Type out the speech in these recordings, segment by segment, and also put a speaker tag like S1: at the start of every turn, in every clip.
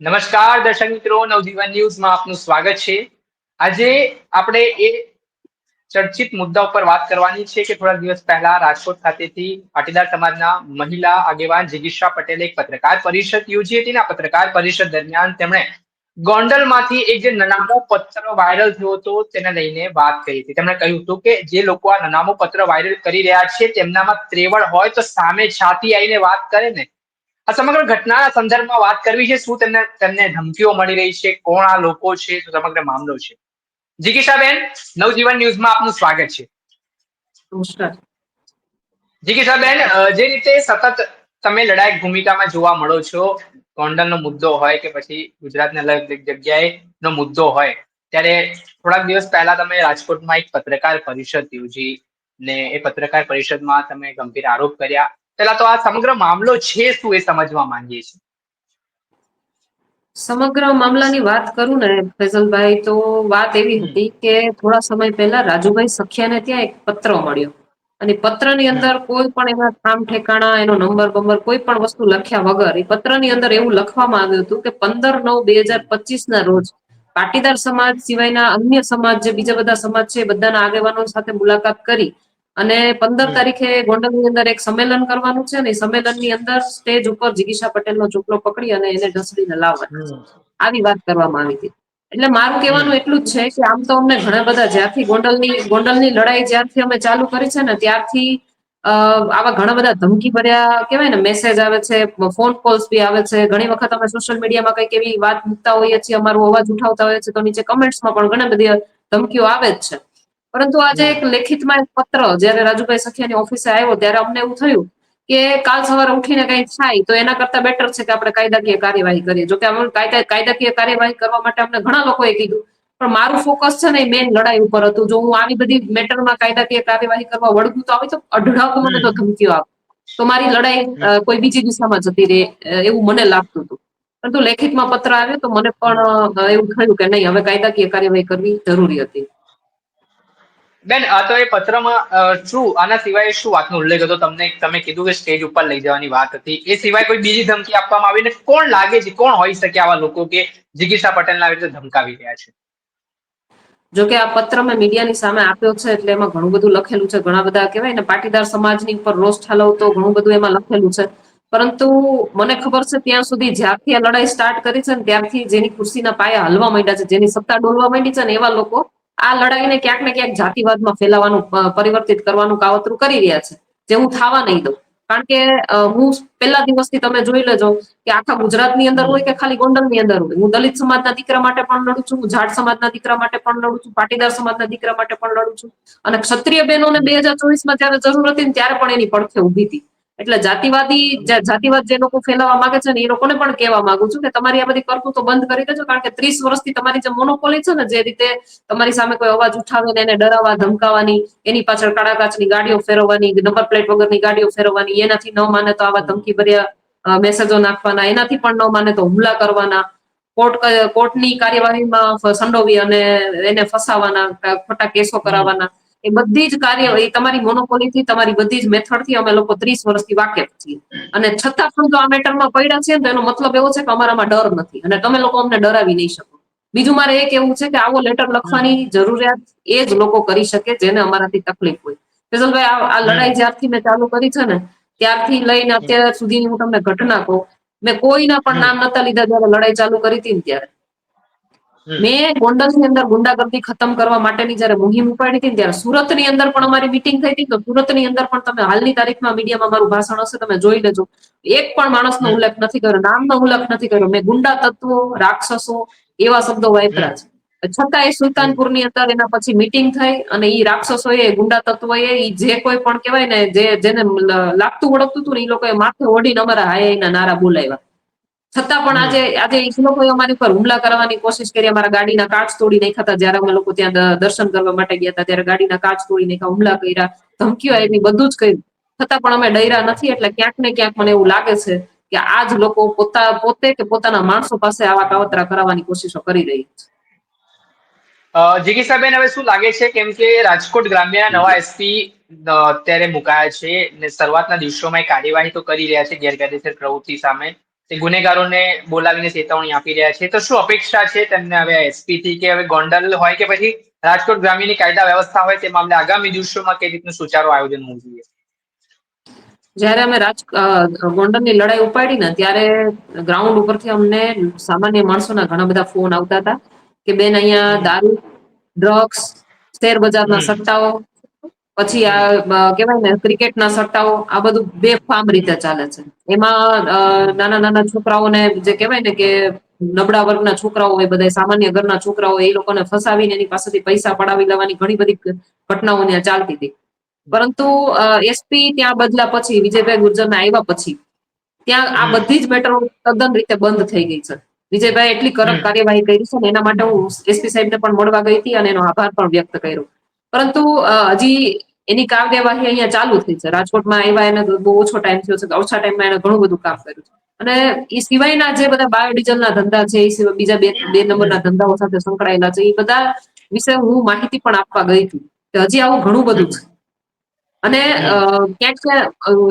S1: નમસ્કાર, દર્શક મિત્રો. નવજીવન ન્યૂઝમાં આપનું સ્વાગત છે. આજે આપણે એ ચર્ચિત મુદ્દા ઉપર વાત કરવાની છે કે થોડા દિવસ પહેલા રાજકોટ ખાતેથી પાટીદાર સમાજના મહિલા આગેવાન જિગીશા પટેલે એક પત્રકાર પરિષદ યોજી હતી ને આ પત્રકાર પરિષદ દરમિયાન તેમણે ગોંડલમાંથી એક જે નનામો પત્ર વાયરલ થયો હતો તેને લઈને વાત કરી હતી. તેમણે કહ્યું હતું કે જે લોકો આ નનામો પત્ર વાયરલ કરી રહ્યા છે તેમનામાં ત્રેવડ હોય તો સામે છાતી આવીને વાત કરે ને. આ સમગ્ર ઘટનાના સંદર્ભમાં વાત કરવી છે શું તેમને તેમને ધમકીઓ મળી રહી છે કોણ આ લોકો છે શું સમગ્ર મામલો છે? જીગીશાબેન નવજીવન ન્યૂઝમાં આપનું સ્વાગત છે.
S2: નમસ્કાર.
S1: જીગીશાબેન જે રીતે સતત તમે લડાયક ભૂમિકામાં જોવા મળો છો ગોંડલનો મુદ્દો હોય કે પછી ગુજરાતના અલગ અલગ જગ્યાએ નો મુદ્દો હોય ત્યારે થોડાક દિવસ પહેલા તમે રાજકોટમાં એક પત્રકાર પરિષદ યોજી ને એ પત્રકાર પરિષદમાં તમે ગંભીર આરોપ કર્યા. પેલા તો આ સમગ્ર મામલો છે શું એ સમજવા માંગીએ છીએ.
S2: સમગ્ર મામલાની વાત કરું ને ફેઝલભાઈ તો વાત એવી હતી કે થોડા સમય પહેલા રાજુભાઈ સખિયાને ત્યાં એક પત્ર મળ્યો. અને પત્રની અંદર કોઈ પણ એના કામ ઠેકાણા એનો નંબર બંબર કોઈ પણ વસ્તુ લખ્યા વગર એ પત્રની અંદર એવું લખવામાં આવ્યું હતું કે પંદર નવ બે હજાર પચીસ ના રોજ પાટીદાર સમાજ સિવાયના અન્ય સમાજ જે બીજા બધા સમાજ છે બધાના આગેવાનો સાથે મુલાકાત કરી અને પંદર તારીખે ગોંડલની અંદર એક સંમેલન કરવાનું છે ને સંમેલનની અંદર સ્ટેજ ઉપર જિગીશા પટેલનો ચોપડો પકડી અને એને ઢસડીને લાવવાનો આવી વાત કરવામાં આવી હતી. એટલે મારું કહેવાનું એટલું જ છે કે આમ તો અમને ઘણા બધા જ્યારથી ગોંડલની ગોંડલની લડાઈ જ્યારથી અમે ચાલુ કરી છે ને ત્યારથી આવા ઘણા બધા ધમકી ભર્યા કહેવાય ને મેસેજ આવે છે ફોન કોલ્સ બી આવે છે. ઘણી વખત અમે સોશિયલ મીડિયામાં કંઈક એવી વાત મૂકતા હોઈએ છીએ અમારો અવાજ ઉઠાવતા હોઈએ છીએ તો નીચે કમેન્ટ્સમાં પણ ઘણી બધી ધમકીઓ આવે જ છે. પરંતુ આજે એક લેખિતમાં એક પત્ર જયારે રાજુભાઈ સખિયાની ઓફિસે આવ્યો ત્યારે અમને એવું થયું કે કાલ સવારે ઉઠીને કઈ થાય તો એના કરતા બેટર છે કે આપણે કાયદાકીય કાર્યવાહી કરીએ. જોકે અમે કાયદાકીય કાર્યવાહી કરવા માટે અમને ઘણા લોકોએ કીધું પણ મારું ફોકસ છે ને મેન લડાઈ ઉપર હતું. જો હું આવી બધી મેટરમાં કાયદાકીય કાર્યવાહી કરવા વળગું તો આવી તો અઢળક મને તો ધમકીઓ આવે તો મારી લડાઈ કોઈ બીજી દિશામાં જતી રહે એવું મને લાગતું હતું. પરંતુ લેખિતમાં પત્ર આવ્યો તો મને પણ એવું થયું કે નહીં હવે કાયદાકીય કાર્યવાહી કરવી જરૂરી હતી.
S1: બેન, આ તો એ પત્રમાં શું, આના સિવાય શું વાતનો ઉલ્લેખ હતો તમને? તમે કીધું કે સ્ટેજ ઉપર લઈ જવાની વાત હતી. એ સિવાય કોઈ બીજી ધમકી આપવામાં આવી ને કોણ લાગે છે, કોણ હોઈ શકે આવા લોકો કે જિગીશા પટેલના રીતે ધમકાવી રહ્યા છે?
S2: જો કે આ પત્ર મેં મીડિયાની સામે આપ્યો છે, એટલે એમાં ઘણું બધું લખેલું છે, ઘણા બધા કહેવાય ને, પાટીદાર સમાજની ઉપર રોષ ઠાલવતો ઘણું બધું એમાં લખેલું છે. પરંતુ મને ખબર છે, ત્યાં સુધી જ્યારથી આ લડાઈ સ્ટાર્ટ કરી છે ને, ત્યારથી જેની ખુરશીના પાયા હલવા માંડ્યા છે, જેની સત્તા ડોલવા માંડી છે ને, એવા લોકો આ લડાઈને ક્યાંક ને ક્યાંક જાતિવાદમાં ફેલાવાનું પરિવર્તિત કરવાનું કાવતરું કરી રહ્યા છે, જે હું થવા નહીં દઉં. કારણ કે હું પહેલા દિવસથી તમે જોઈ લેજો કે આખા ગુજરાતની અંદર હોય કે ખાલી ગોંડલની અંદર હોય. હું દલિત સમાજના દીકરા માટે પણ લડું છું, હું જાટ સમાજના દીકરા માટે પણ લડું છું, પાટીદાર સમાજના દીકરા માટે પણ લડું છું. અને ક્ષત્રિય બહેનોને બે હજાર ચોવીસમાં જયારે જરૂર હતી ત્યારે પણ એની પડખે ઊભી હતી. એટલે જાતિવાદી જાતિવાદ જે લોકો ફેલાવવા માંગે છે ને એ લોકોને પણ કહેવા માંગુ છું કે તમારી આ બધી કરતૂતો બંધ કરી દેજો, કારણ કે ત્રીસ વર્ષથી તમારી જે મોનોપોલી છે ને, જે રીતે તમારી સામે કોઈ અવાજ ઉઠાવે ને એને ડરાવવા, ધમકાવાની, એની પાછળ કાળા કાચની ગાડીઓ ફેરવવાની નંબર પ્લેટ વગરની ગાડીઓ ફેરવવાની, એનાથી ન માને તો આવા ધમકી ભર્યા મેસેજો નાખવાના, એનાથી પણ ન માને તો હુમલા કરવાના, કોર્ટ કોર્ટની કાર્યવાહીમાં સંડોવી અને એને ફસાવાના ખોટા કેસો કરાવવાના. એ બધી જ કાર્યવાહી તમારી મોનોપોલીથી તમારી બધી જ મેથડથી અમે લોકો ત્રીસ વર્ષથી વાકેફ છીએ. અને છતાં પણ જો આ મેટરમાં પડ્યા છે તો એનો મતલબ એવો છે કે અમારામાં ડર નથી. અને તમે લોકો અમને ડરાવી નહીં શકો. બીજું મારે એ કેવું છે કે આવો લેટર લખવાની જરૂરિયાત એ જ લોકો કરી શકે જેને અમારાથી તકલીફ હોય. ફેઝલભાઈ આ લડાઈ જ્યારથી મેં ચાલુ કરી છે ને ત્યારથી લઈને અત્યાર સુધીની હું તમને ઘટના કહું. મેં કોઈના પણ નામ નતા લીધા જયારે લડાઈ ચાલુ કરી હતી ને ત્યારે. મેં ગોંડલની અંદર ગુંડાગર્દી ખતમ કરવા માટેની જયારે મુહિમ ઉપાડી હતી ત્યારે સુરતની અંદર પણ અમારી મિટિંગ થઈ હતી તો સુરતની અંદર પણ તમે હાલની તારીખમાં મીડિયામાં મારું ભાષણ હશે તમે જોઈ લેજો. એક પણ માણસનો ઉલ્લેખ નથી કર્યો નામનો ઉલ્લેખ નથી કર્યો. મેં ગુંડા તત્વો રાક્ષસો એવા શબ્દો વાપર્યા છે. છતાં એ સુલતાનપુરની અંદર એના પછી મિટિંગ થઈ અને એ રાક્ષસો એ ગુંડા તત્વો એ જે કોઈ પણ કહેવાય ને જે જેને લાગતું ઓળખતું હતું ને એ લોકોએ માથે ઓઢીને અમારા હાયા નારા બોલાવ્યા. છતાં પણ આજે આજે એ લોકોએ અમારી ઉપર હુમલા કરવાની કોશિશ કરી, અમારા ગાડીના કાચ તોડી નાખ્યા હતા. જયારે અમે લોકો ત્યાં દર્શન કરવા માટે ગયા હતા, ત્યારે ગાડીના કાચ તોડી નાખ્યા, હુમલા કર્યા, ધમકીઓ આવી બધું જ કર્યું. છતાં પણ અમે ડર્યા નથી, એટલે ક્યાંક ને ક્યાંક મને એવું લાગે છે કે આ જ લોકો પોતા પોતે કે પોતાના માણસો પાસે આવા કાવતરા કરાવવાની કોશિશો કરી રહી છે.
S1: જિગીસાબેન હવે શું લાગે છે? કેમ કે રાજકોટ ગ્રામ્યના નવા એસપી અત્યારે મુકાયા છે ને શરૂઆતના દિવસોમાં કાર્યવાહી તો કરી રહ્યા છે ગેરકાયદેસર પ્રવૃત્તિ સામે. તે ગુનેગારોને બોલાવીને ચેતવણી આપી રહ્યા છે તો શું અપેક્ષા છે તેમને હવે એસપી થી કે હવે ગોંડલ હોય કે પછી રાજકોટ ગ્રામીણ કાયદા વ્યવસ્થા હોય તે મામલે આગામી દિવસોમાં કઈ રીતનું સુચારું આયોજન હોવું જોઈએ
S2: જયારે અમે રાજ ગોંડલની લડાઈ ઉપાડી ને ત્યારે ગ્રાઉન્ડ ઉપરથી અમને સામાન્ય માણસોના ઘણા બધા ફોન આવતા હતા કે બેન અહીંયા દારૂ ડ્રગ્સ શેર બજારના. સટ્ટાઓ પછી આ કહેવાય ને ક્રિકેટના સટ્ટાઓ આ બધું બેફામ રીતે ચાલે છે. એમાં નાના નાના છોકરાઓને જે કહેવાય ને કે નબળા વર્ગના છોકરાઓ હોય બધા સામાન્ય ઘરના છોકરાઓ હોય, એ લોકોને ફસાવીને એની પાસેથી પૈસા પડાવી લેવાની ઘણી બધી ઘટનાઓ ત્યાં ચાલતી હતી. પરંતુ એસપી ત્યાં બદલા પછી વિજયભાઈ ગુર્જરના આવ્યા પછી ત્યાં આ બધી જ મેટરો તદ્દન રીતે બંધ થઈ ગઈ છે. વિજયભાઈ એટલી કડક કાર્યવાહી કરી છે ને એના માટે હું એસપી સાહેબને પણ મળવા ગઈ હતી અને એનો આભાર પણ વ્યક્ત કર્યો. પરંતુ હજી એની કાર્યવાહી અહીંયા ચાલુ થઈ છે. રાજકોટમાં આવ્યા એને બહુ ઓછો ટાઈમ થયો છે ઓછા ટાઈમમાં એને ઘણું બધું કામ કર્યું છે. અને એ સિવાયના જે બધા બાયોડીઝલના ધંધા છે એ સિવાય બીજા બે બે નંબરના ધંધાઓ સાથે સંકળાયેલા છે એ બધા વિશે હું માહિતી પણ આપવા ગઈ હતી કે હજી આવું ઘણું બધું છે. અને ક્યાંક,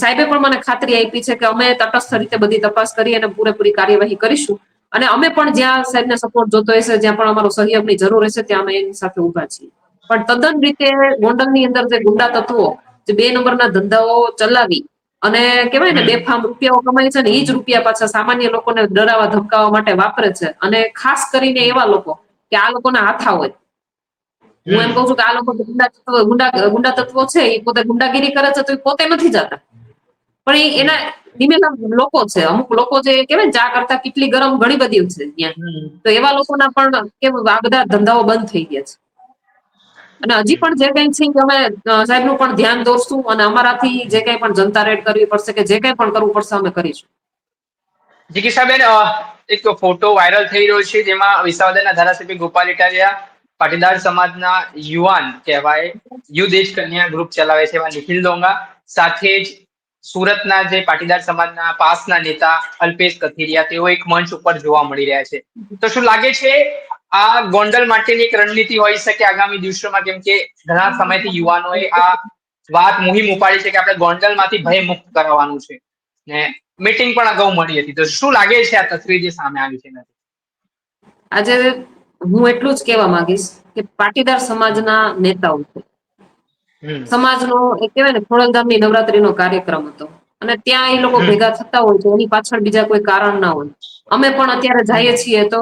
S2: સાહેબે પણ મને ખાતરી આપી છે કે અમે તટસ્થ રીતે બધી તપાસ કરી અને પૂરેપૂરી કાર્યવાહી કરીશું. અને અમે પણ જ્યાં સાહેબને સપોર્ટ જોતો હશે જ્યાં પણ અમારો સહયોગની જરૂર હશે ત્યાં અમે એની સાથે ઊભા છીએ. પણ તદ્દન રીતે ગોંડલની અંદર જે ગુંડા તત્વો જે બે નંબરના ધંધાઓ ચલાવી અને કેવાય ને બેફામ રૂપિયાઓ કમાય છે ને એ જ રૂપિયા પાછા સામાન્ય લોકોને ડરાવા ધમકાવવા માટે વાપરે છે. અને ખાસ કરીને એવા લોકો કે આ લોકોના હાથા હોય. હું એમ કઉ છું કે આ લોકો ગુંડા તત્વો ગુંડા ગુંડા તત્વો છે એ પોતે ગુંડાગીરી કરે છે તો એ પોતે નથી જતા. પણ એ એના નિમેલા લોકો છે. અમુક લોકો જે કેવાય ચા કરતા કેટલી ગરમ ઘણી બધી છે ત્યાં. તો એવા લોકોના પણ કેમ આ બધા ધંધાઓ બંધ થઈ ગયા છે. અને હજી પણ જે કઈ છે અમે સાહેબનું પણ ધ્યાન દોરશું અને અમારાથી જે કઈ પણ જનતા રેડ કરવી પડશે કે જે કઈ પણ કરવું પડશે અમે કરીશું.
S1: જિગીષાબેન અ, એક ફોટો વાયરલ થઈ રહ્યો છે જેમાં વિસાવદરના ધારાસભ્ય ગોપાલ ઇટાલિયા પાટીદાર સમાજના યુવાન કહેવાય યુ દેશ કન્યા ગ્રુપ ચલાવે છે એવા નિખિલ ડોંગા સાથે જ સુરતના જે પાટીદાર સમાજના પાસના નેતા અલ્પેશ કથિરિયા તેઓ એક મંચ ઉપર જોવા મળી રહ્યા છે. તો શું લાગે છે આ ગોંડલ માટેની એક રણનીતિ હોઈ શકે આગામી દિવસોમાં કેમ કે ઘણા સમયથી યુવાનોએ આ વાત મુહિમ ઉપાડી છે કે આપણે ગોંડલમાંથી ભય મુક્ત કરવાનું છે. ને મીટિંગ પણ અગાઉ મળી હતી. તો શું લાગે છે આ તસવીર જે સામે આવી છે?
S2: આજે હું એટલું જ કહેવા માંગીશ કે પાટીદાર સમાજના નેતાઓ છે. સમાજનો એક કહેવાય ને ખોડલધામની નવરાત્રીનો કાર્યક્રમ હતો. અને ત્યાં એ લોકો ભેગા થતા હોય છે. એની પાછળ બીજા કોઈ કારણ ના હોય. અમે પણ અત્યારે જઈએ છીએ તો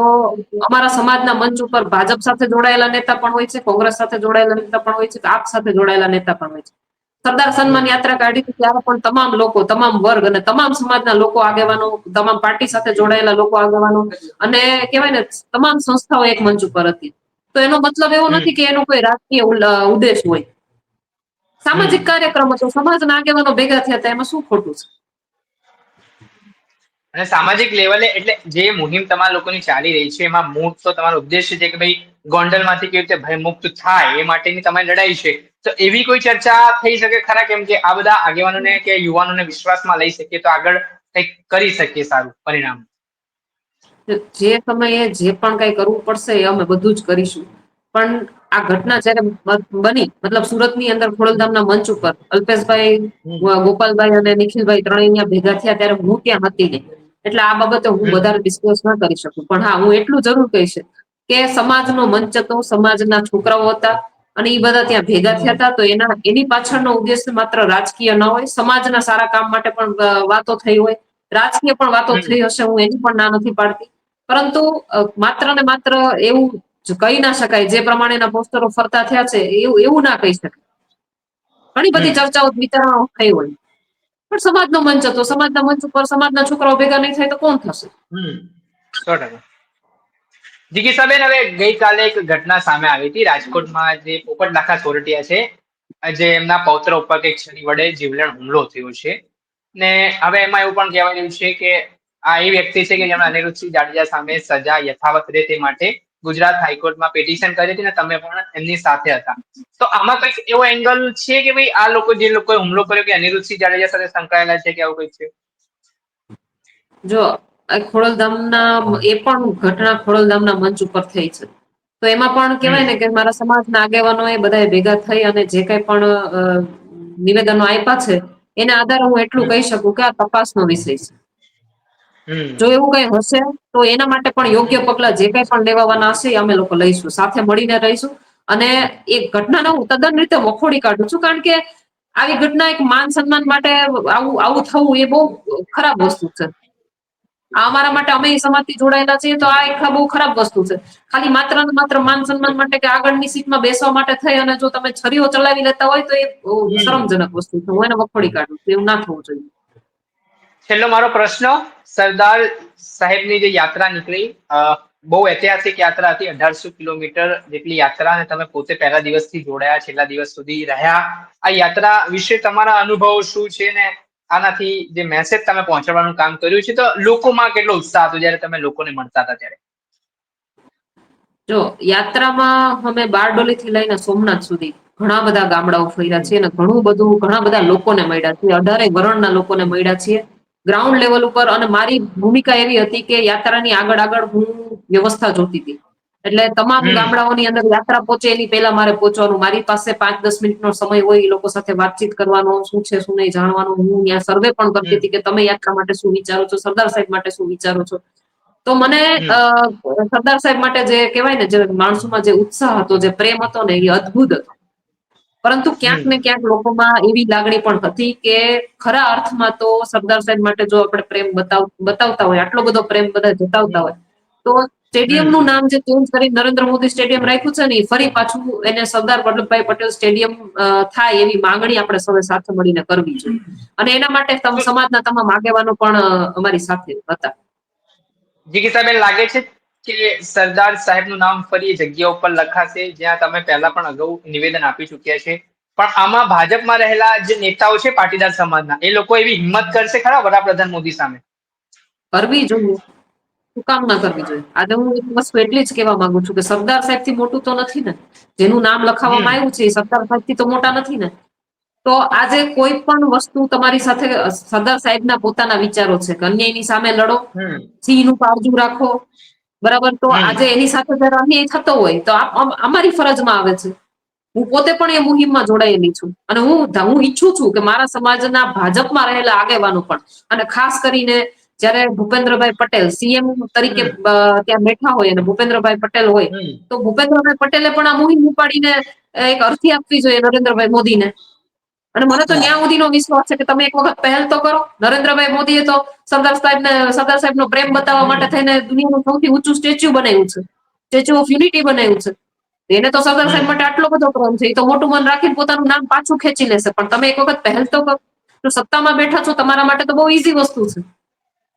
S2: અમારા સમાજના મંચ ઉપર ભાજપ સાથે જોડાયેલા નેતા પણ હોય છે કોંગ્રેસ સાથે જોડાયેલા નેતા પણ હોય છે આપ સાથે જોડાયેલા નેતા પણ હોય છે. સરદાર સન્માન યાત્રા કાઢી ત્યારે પણ તમામ લોકો તમામ વર્ગ અને તમામ સમાજના લોકો આગેવાનો તમામ પાર્ટી સાથે જોડાયેલા લોકો આગેવાનો અને કહેવાય ને તમામ સંસ્થાઓ એક મંચ ઉપર હતી. તો એનો મતલબ એવો નથી કે એનો કોઈ રાજકીય ઉદ્દેશ હોય. સામાજિક કાર્યક્રમ હતો સમાજના આગેવાનો ભેગા થયા હતા એમાં શું ખોટું છે?
S1: અને સામાજિક લેવલે એટલે જે મુહિમ તમારા લોકોની ચાલી રહી છે, એમાં મૂળ તો તમારો ઉદ્દેશ્ય છે કે ભાઈ ગોંડલમાંથી કેવી રીતે ભયમુક્ત થાય એ માટેની તમારી લડાઈ છે. તો એવી કોઈ ચર્ચા થઈ શકે ખરા કેમ કે આ બધા આગેવાનોને કે યુવાનોને વિશ્વાસમાં લઈ શકીએ તો આગળ કંઈક કરી શકીએ સારું પરિણામ.
S2: જે સમયે જે પણ કઈ કરવું પડશે એ અમે બધું જ કરીશું. પણ આ ઘટના જયારે બની, મતલબ સુરતની અંદર ખોડલધામના મંચ ઉપર અલ્પેશભાઈ, ગોપાલભાઈ અને નિખિલભાઈ ત્રણેય અહીંયા ભેગા થયા ત્યારે હું ત્યાં હતી નહીં. એટલે આ બાબતે હું વધારે ડિસ્કસ ના કરી શકું. પણ હા હું એટલું જરૂર કહીશ કે સમાજનો મંચ હતો સમાજના છોકરાઓ હતા અને એ બધા ત્યાં ભેગા થયા હતા તો એના એની પાછળનો ઉદ્દેશ માત્ર રાજકીય ન હોય સમાજના સારા કામ માટે પણ વાતો થઈ હોય. રાજકીય પણ વાતો થઈ હશે હું એની પણ ના નથી પાડતી. પરંતુ માત્ર ને માત્ર એવું કહી ના શકાય જે પ્રમાણેના પોસ્ટરો ફરતા થયા છે એવું એવું ના કહી શકાય. ઘણી બધી ચર્ચાઓ વિચારણાઓ થઈ હોય. પણ સમાજનો મંચ હતો. સમાજના મંચ ઉપર સમાજના છોકરાઓ ભેગા નહીં થાય તો કોણ થશે?
S1: સો ટકા. હવે ગઈકાલે એક ઘટના સામે આવી હતી. રાજકોટમાં જે પોપટ નાકા સોરઠિયા છે, જે એમના પૌત્ર ઉપર કંઈક છરી વડે જીવલેણ હુમલો થયો છે. ને હવે એમાં એવું પણ કહેવાય રહ્યું છે કે આ એ વ્યક્તિ છે કે જેમણે અનિરુદ્ધસિંહ જાડેજા સામે સજા યથાવત રહે તે માટે ગુજરાત હાઈકોર્ટમાં પિટિશન કરી હતી ને તમે પણ એમની સાથે હતા. તો આમાં કંઈક એવો એંગલ છે કે ભાઈ આ લોકો જે લોકોએ હુમલો કર્યો કે અનિરુદ્ધસિંહ જાડેજા સાથે સંકળાયેલા છે કે આવું કંઈક છે?
S2: જો ખોડલધામના એ પણ ઘટના ખોડલધામના મંચ ઉપર થઈ છે. તો એમાં પણ કહેવાય ને કે મારા સમાજના આગેવાનો એ બધા ભેગા થઈ અને જે કઈ પણ નિવેદનો આપ્યા છે, એના આધારે હું એટલું કહી શકું કે આ તપાસનો વિષય છે. જો એવું કઈ હશે તો એના માટે પણ યોગ્ય પગલા જે કઈ પણ લેવાના હશે એ અમે લોકો લઈશું. સાથે મળીને રહીશું. અને એ ઘટનાને હું તદ્દન રીતે વખોડી કાઢું છું કારણ કે આવી ઘટના એક માન સન્માન માટે આવું આવું થવું એ બહુ ખરાબ વસ્તુ છે. આ અમારા માટે અમે સમાજથી જોડાયેલા છીએ તો આ એક બહુ ખરાબ વસ્તુ છે. ખાલી માત્ર ને માત્ર માન સન્માન માટે કે આગળની સીટમાં બેસવા માટે થઈ અને જો તમે છરીઓ ચલાવી લેતા હોય તો એ શરમજનક વસ્તુ છે. હું એને વખોડી કાઢું એવું ના થવું જોઈએ.
S1: છેલ્લો મારો પ્રશ્ન. સરદાર સાહેબની જે યાત્રા નીકળી બહુ ઐતિહાસિક યાત્રા હતી. અઢારસો કિલોમીટર જેટલી યાત્રા અને તમે પોતે પહેલા દિવસથી જોડાયા, છેલ્લા દિવસ સુધી રહ્યા. આ યાત્રા વિશે તમારા અનુભવો શું છે ને આનાથી જે મેસેજ તમે પહોંચાડવાનું કામ કર્યું છે તો લોકોમાં કેટલો ઉત્સાહ હતો જ્યારે તમે લોકોને મળતા હતા ત્યારે?
S2: જો, યાત્રામાં અમે બારડોલી થી લઈને સોમનાથ સુધી ઘણા બધા ગામડાઓ ફર્યા છીએ અને ઘણું બધું, ઘણા બધા લોકોને મળ્યા છીએ. અઢારે વરણના લોકોને મળ્યા છીએ. ગ્રાઉન્ડ લેવલ ઉપર અને મારી ભૂમિકા એવી હતી કે યાત્રાની આગળ આગળ હું વ્યવસ્થા જોતી હતી. એટલે તમામ ગામડાઓની અંદર યાત્રા પહોંચે એની પહેલા મારે પહોંચવાનું. મારી પાસે પાંચ દસ મિનિટનો સમય હોય એ લોકો સાથે વાતચીત કરવાનો શું છે શું નહીં જાણવાનું. હું ત્યાં સર્વે પણ કરતી હતી કે તમે યાત્રા માટે શું વિચારો છો? સરદાર સાહેબ માટે શું વિચારો છો? તો મને સરદાર સાહેબ માટે જે કહેવાય ને જે માણસોમાં જે ઉત્સાહ હતો જે પ્રેમ હતો ને એ અદભુત હતો. પરંતુ ક્યાંક ને ક્યાંક લોકોમાં એવી લાગણી પણ હતી કે ખરા અર્થમાં તો સરદાર સાહેબ માટે જો આપણે પ્રેમ બતાવ, બતાવતા હોય, આટલો બધો પ્રેમ બધા જતાવતા હોય, તો સ્ટેડિયમનું નામ જે ચેન્જ કરી નરેન્દ્ર મોદી સ્ટેડિયમ રાખ્યું છે ને ફરી પાછું એને સરદાર વલ્લભભાઈ પટેલ સ્ટેડિયમ થાય એવી માંગણી આપણે સૌએ સાથે મળીને કરવી જોઈએ. અને એના માટે સમાજના તમામ આગેવાનો પણ અમારી સાથે હતા.
S1: જીગીતાબેન, લાગે છે? કે સરદાર સાહેબનું નામ ફરી જગ્યા ઉપર લખાશે જ્યાં તમે પહેલા પણ અગાઉ નિવેદન આપી ચૂક્યા છે. પણ આમાં ભાજપમાં રહેલા જે નેતાઓ છે પાટીદાર સમાજના એ લોકો એવી હિંમત કરશે ખરા વડાપ્રધાન મોદી સામે?
S2: કરવી જોઈએ. શું કામ ના કરવી જોઈએ? આજે હું એક વસ્તુ એટલી જ કહેવા માંગુ છું કે સરદાર સાહેબથી મોટું તો નથી ને. જેનું નામ લખાવવામાં આવ્યું છે સરદાર સાહેબથી તો મોટા નથી ને. તો આજે કોઈ પણ વસ્તુ તમારી સાથે સરદાર સાહેબના પોતાના વિચારો છે કે અન્યાયની સામે લડો. સિંહનું કાળજું રાખો. બરાબર? તો આજે એની સાથે જયારે અન્યાય થતો હોય તો અમારી ફરજમાં આવે છે. હું પોતે પણ એ મુહિમમાં જોડાયેલી છું. અને હું હું ઈચ્છું છું કે મારા સમાજના ભાજપમાં રહેલા આગેવાનો પણ અને ખાસ કરીને જયારે ભૂપેન્દ્રભાઈ પટેલ સીએમ તરીકે ત્યાં બેઠા હોય અને ભૂપેન્દ્રભાઈ પટેલ હોય તો ભૂપેન્દ્રભાઈ પટેલે પણ આ મુહિમ ઉપાડીને એક અરજી આપવી જોઈએ નરેન્દ્રભાઈ મોદીને. અને મને તો ન્યા સુધીનો વિશ્વાસ છે કે તમે એક વખત પહેલ તો કરો. નરેન્દ્રભાઈ મોદીએ તો સરદાર સાહેબ ને સરદાર સાહેબ નો પ્રેમ બતાવવા માટે થઈને દુનિયાનું સૌથી ઊંચું સ્ટેચ્યુ બનાવ્યું છે. સ્ટેચ્યુ ઓફ યુનિટી બનાવ્યું છે. એને તો સરદાર સાહેબ માટે આટલો બધો પ્રેમ છે. એ તો મોટું મન રાખીને પોતાનું નામ પાછું ખેંચી લેશે. પણ તમે એક વખત પહેલ તો કરો. સત્તામાં બેઠા છો તમારા માટે તો બહુ ઈઝી વસ્તુ છે.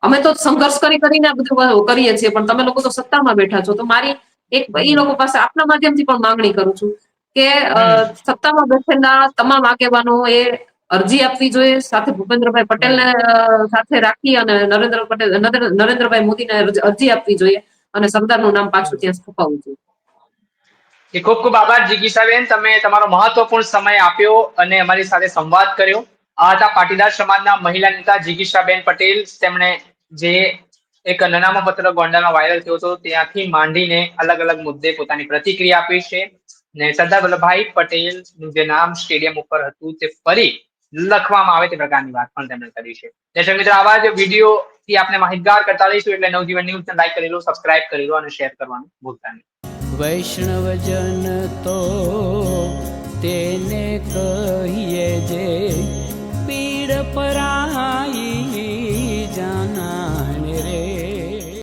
S2: અમે તો સંઘર્ષ કરી કરીને આ બધું કરીએ છીએ પણ તમે લોકો તો સત્તામાં બેઠા છો. તો મારી એક એ લોકો પાસે આપના માધ્યમથી પણ માંગણી કરું છું કે સત્તામાં બેઠેલા તમામ આગેવાનો એ અરજી આપવી જોઈએ. સાથે ભૂપેન્દ્રભાઈ પટેલને સાથે રાખી અને નરેન્દ્ર પટેલ નરેન્દ્રભાઈ મોદીને અરજી આપવી જોઈએ અને સરદારનું નામ પાછું ત્યાં સ્થપાવવું જોઈએ.
S1: ખૂબ ખૂબ આભાર. જીગીસાબેન તમે તમારો મહત્વપૂર્ણ સમય આપ્યો અને અમારી સાથે સંવાદ કર્યો. આ હતા પાટીદાર સમાજના મહિલા નેતા જિગીશાબેન પટેલ. તેમણે જે એક નાનામાં પત્ર ગોંડામાં વાયરલ થયો હતો, ત્યાંથી માંડીને અલગ અલગ મુદ્દે પોતાની પ્રતિક્રિયા આપી છે. ને સરદાર વલ્લભભાઈ પટેલનું જે નામ સ્ટેડિયમ ઉપર હતું, તે ફરી લખવામાં આવે તે પ્રકારની વાત પણ તેમણે કરી છે. દર્શક મિત્રો, આવા જ વીડિયો થી આપણે માહિતગાર કરતા રહીશું એટલે નવજીવન ન્યૂઝ લાઈક કરી લો સબસ્ક્રાઇબ કરી લો અને શેર કરવાનું ભૂલતા નહીં.
S3: વૈષ્ણવજન તો તેને કહીએ જે પીડ પરાઈ જાના